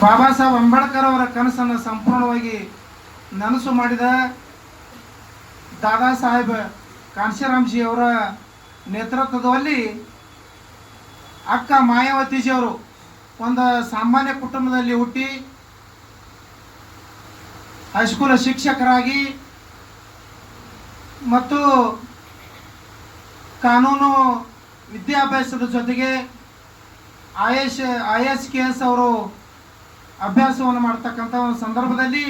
ಬಾಬಾ ಸಾಹೇಬ್ ಅಂಬೇಡ್ಕರ್ ಅವರ ಕನಸನ್ನು ಸಂಪೂರ್ಣವಾಗಿ ನನಸು ಮಾಡಿದ ದಾದಾ ಸಾಹೇಬ್ ಕಾಂಶಿರಾಮ್ಜಿ ಅವರ ನೇತೃತ್ವದಲ್ಲಿ ಅಕ್ಕ ಮಾಯಾವತಿಜಿಯವರು ಒಂದು ಸಾಮಾನ್ಯ ಕುಟುಂಬದಲ್ಲಿ ಹುಟ್ಟಿ ಹೈಸ್ಕೂಲ್ ಶಿಕ್ಷಕರಾಗಿ ಮತ್ತು ಕಾನೂನು ವಿದ್ಯಾಭ್ಯಾಸದ ಜೊತೆಗೆ I S I S K S ಅವರು ಅಭ್ಯಾಸವನ್ನು ಮಾಡ್ತಕ್ಕಂಥ ಒಂದು ಸಂದರ್ಭದಲ್ಲಿ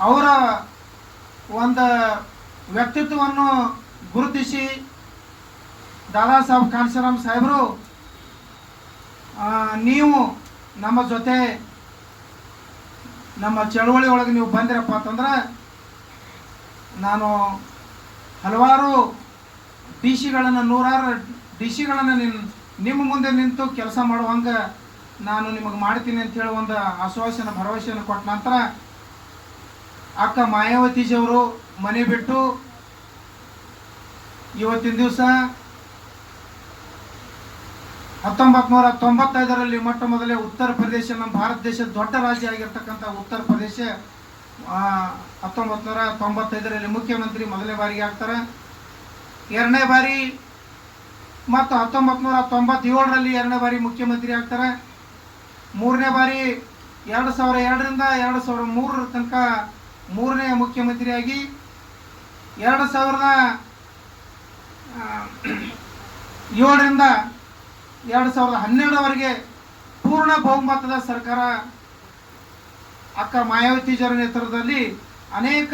ಅವರ ಒಂದು ವ್ಯಕ್ತಿತ್ವವನ್ನು ಗುರುತಿಸಿ ದಾದಾ ಸಾಹೇಬ್ ಕಾಂಶರಾಮ್ ಸಾಹೇಬರು ನೀವು ನಮ್ಮ ಜೊತೆ ನಮ್ಮ ಚಳುವಳಿ ಒಳಗೆ ನೀವು ಬಂದಿರಪ್ಪ ಅಂತಂದ್ರೆ ನಾನು ಹಲವಾರು ಡಿ ಸಿಗಳನ್ನು ನೂರಾರು ಡಿ ಸಿಗಳನ್ನು ನಿನ್ ನಿಮ್ಮ ಮುಂದೆ ನಿಂತು ಕೆಲಸ ಮಾಡುವಂಗೆ ನಾನು ನಿಮಗೆ ಮಾಡ್ತೀನಿ ಅಂತ ಹೇಳಿ ಒಂದು ಆಶ್ವಾಸನ, ಭರವಸೆಯನ್ನು ಕೊಟ್ಟ ನಂತರ ಅಕ್ಕ ಮಾಯಾವತಿಜಿಯವರು ಮನೆ ಬಿಟ್ಟು ಇವತ್ತಿನ ದಿವಸ ಹತ್ತೊಂಬತ್ತು ನೂರ ತೊಂಬತ್ತೈದರಲ್ಲಿ ಮೊಟ್ಟ ಮೊದಲೇ ಉತ್ತರ ಪ್ರದೇಶ, ನಮ್ಮ ಭಾರತ ದೇಶದ ದೊಡ್ಡ ರಾಜ್ಯ ಆಗಿರ್ತಕ್ಕಂಥ ಉತ್ತರ ಪ್ರದೇಶ ಹತ್ತೊಂಬತ್ತು ನೂರ ತೊಂಬತ್ತೈದರಲ್ಲಿ ಮುಖ್ಯಮಂತ್ರಿ ಮೊದಲನೇ ಬಾರಿಗೆ ಆಗ್ತಾರೆ. ಎರಡನೇ ಬಾರಿ ಮತ್ತು ಹತ್ತೊಂಬತ್ತು ನೂರ ತೊಂಬತ್ತೇಳರಲ್ಲಿ ಎರಡನೇ ಬಾರಿ ಮುಖ್ಯಮಂತ್ರಿ ಆಗ್ತಾರೆ. ಮೂರನೇ ಬಾರಿ ಎರಡು ಸಾವಿರ ಎರಡರಿಂದ ಎರಡು ಸಾವಿರದ ಮೂರರ ತನಕ ಮೂರನೇ ಮುಖ್ಯಮಂತ್ರಿಯಾಗಿ ಎರಡು ಸಾವಿರದ ಏಳರಿಂದ ಎರಡು ಸಾವಿರದ ಹನ್ನೆರಡರವರೆಗೆ ಪೂರ್ಣ ಬಹುಮತದ ಸರ್ಕಾರ ಅಕ್ಕ ಮಾಯಾವತಿಜರ ನೇತೃತ್ವದಲ್ಲಿ ಅನೇಕ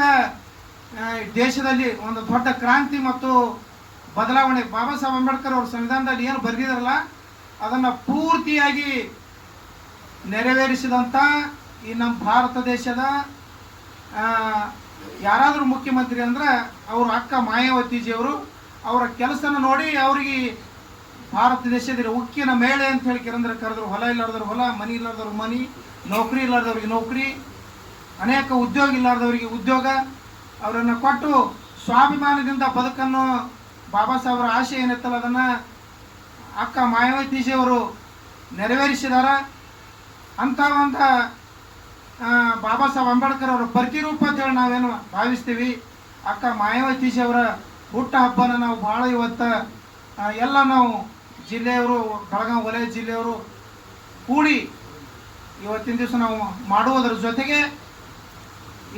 ದೇಶದಲ್ಲಿ ಒಂದು ದೊಡ್ಡ ಕ್ರಾಂತಿ ಮತ್ತು ಬದಲಾವಣೆ. ಬಾಬಾ ಸಾಹೇಬ್ ಅಂಬೇಡ್ಕರ್ ಅವರು ಸಂವಿಧಾನದಲ್ಲಿ ಏನು ಬರೆದಿದಾರಲ್ಲ ಅದನ್ನು ಪೂರ್ತಿಯಾಗಿ ನೆರವೇರಿಸಿದಂಥ ಈ ನಮ್ಮ ಭಾರತ ದೇಶದ ಯಾರಾದರೂ ಮುಖ್ಯಮಂತ್ರಿ ಅಂದ್ರೆ ಅವರು ಅಕ್ಕ ಮಾಯಾವತಿಜಿಯವರು ಅವರ ಕೆಲಸನ ನೋಡಿ ಅವ್ರಿಗೆ ಭಾರತ ದೇಶದಲ್ಲಿ ಉಕ್ಕಿನ ಮೇಳೆ ಅಂತ ಹೇಳಿ ಕಿರಂದ್ರೆ ಕರೆದ್ರು. ಹೊಲ ಇಲ್ಲಾರ್ದವ್ರು ಹೊಲ, ಮನಿ ಇಲ್ಲಾರ್ದವ್ರು ಮನಿ, ನೌಕರಿ ಇಲ್ಲಾರ್ದವ್ರಿಗೆ ನೌಕರಿ, ಅನೇಕ ಉದ್ಯೋಗ ಇಲ್ಲಾರ್ದವ್ರಿಗೆ ಉದ್ಯೋಗ. ಅವರನ್ನು ಕೊಟ್ಟು ಸ್ವಾಭಿಮಾನದಿಂದ ಬದುಕನ್ನು ಬಾಬಾ ಸಾಹೇಬ್ರ ಆಶೆ ಏನಿತ್ತಲ್ಲ ಅದನ್ನು ಅಕ್ಕ ಮಾಯಾವತಿಜಿಯವರು ನೆರವೇರಿಸಿದಾರ. ಅಂತ ಒಂದು ಬಾಬಾ ಸಾಹೇಬ್ ಅಂಬೇಡ್ಕರ್ ಅವರ ಪ್ರತಿರೂಪ ಅಂತೇಳಿ ನಾವೇನು ಭಾವಿಸ್ತೀವಿ. ಅಕ್ಕ ಮಾಯಾವತೀಶಿ ಅವರ ಹುಟ್ಟ ಹಬ್ಬನ ನಾವು ಭಾಳ ಇವತ್ತು ಎಲ್ಲ ನಾವು ಜಿಲ್ಲೆಯವರು ಬೆಳಗಾವಿ ವಲಯ ಜಿಲ್ಲೆಯವರು ಕೂಡಿ ಇವತ್ತಿನ ದಿವಸ ನಾವು ಮಾಡುವುದರ ಜೊತೆಗೆ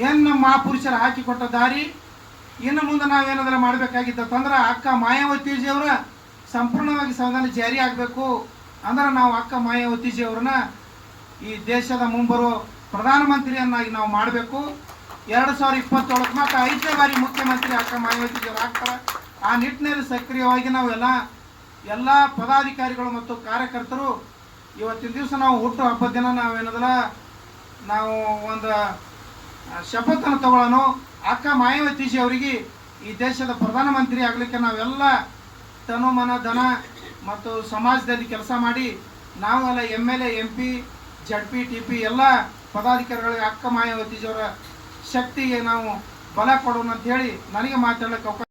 ಏನು ನಮ್ಮ ಮಹಾಪುರುಷರು ಹಾಕಿಕೊಟ್ಟ ದಾರಿ, ಇನ್ನು ಮುಂದೆ ನಾವೇನಾದರೂ ಮಾಡಬೇಕಾಗಿತ್ತು ಅಂದ್ರೆ ಅಕ್ಕ ಮಾಯಾವತೀಜಿಯವರ ಸಂಪೂರ್ಣವಾಗಿ ಸಂವಿಧಾನ ಜಾರಿ ಆಗಬೇಕು. ಅಂದ್ರೆ ನಾವು ಅಕ್ಕ ಮಾಯಾವತೀಜಿಯವ್ರನ್ನ ಈ ದೇಶದ ಮುಂಬರುವ ಪ್ರಧಾನಮಂತ್ರಿಯನ್ನಾಗಿ ನಾವು ಮಾಡಬೇಕು. ಎರಡು ಸಾವಿರ ಇಪ್ಪತ್ತೇಳಕ್ಕೆ ಮತ್ತು ಐದನೇ ಬಾರಿ ಮುಖ್ಯಮಂತ್ರಿ ಅಕ್ಕ ಮಾಯಾವತಿಯವರು ಆಗ್ತಾರೆ. ಆ ನಿಟ್ಟಿನಲ್ಲಿ ಸಕ್ರಿಯವಾಗಿ ನಾವೆಲ್ಲ ಎಲ್ಲ ಪದಾಧಿಕಾರಿಗಳು ಮತ್ತು ಕಾರ್ಯಕರ್ತರು ಇವತ್ತಿನ ದಿವಸ ನಾವು ಹುಟ್ಟು ಹಬ್ಬದ ದಿನ ನಾವೇನದಲ್ಲ ನಾವು ಒಂದು ಶಪಥನ ತಗೊಳ್ಳೋಣ ಅಕ್ಕ ಮಾಯಾವತೀಜಿ ಅವರಿಗೆ ಈ ದೇಶದ ಪ್ರಧಾನಮಂತ್ರಿ ಆಗಲಿಕ್ಕೆ ನಾವೆಲ್ಲ ತನು ಮನ ಧನ ಮತ್ತು ಸಮಾಜದಲ್ಲಿ ಕೆಲಸ ಮಾಡಿ, ನಾವೆಲ್ಲ M L A, M P Z P T P ಎಲ್ಲ ಪದಾಧಿಕಾರಿಗಳಿಗೆ ಅಕ್ಕ ಮಾಯಾವತಿಜಿಯವರ ಶಕ್ತಿಗೆ ನಾವು ಬಲ ಕೊಡೋಣ ಅಂತ ಹೇಳಿ ನನಗೆ ಮಾತಾಡಲಿಕ್ಕೆ ಅವಕಾಶ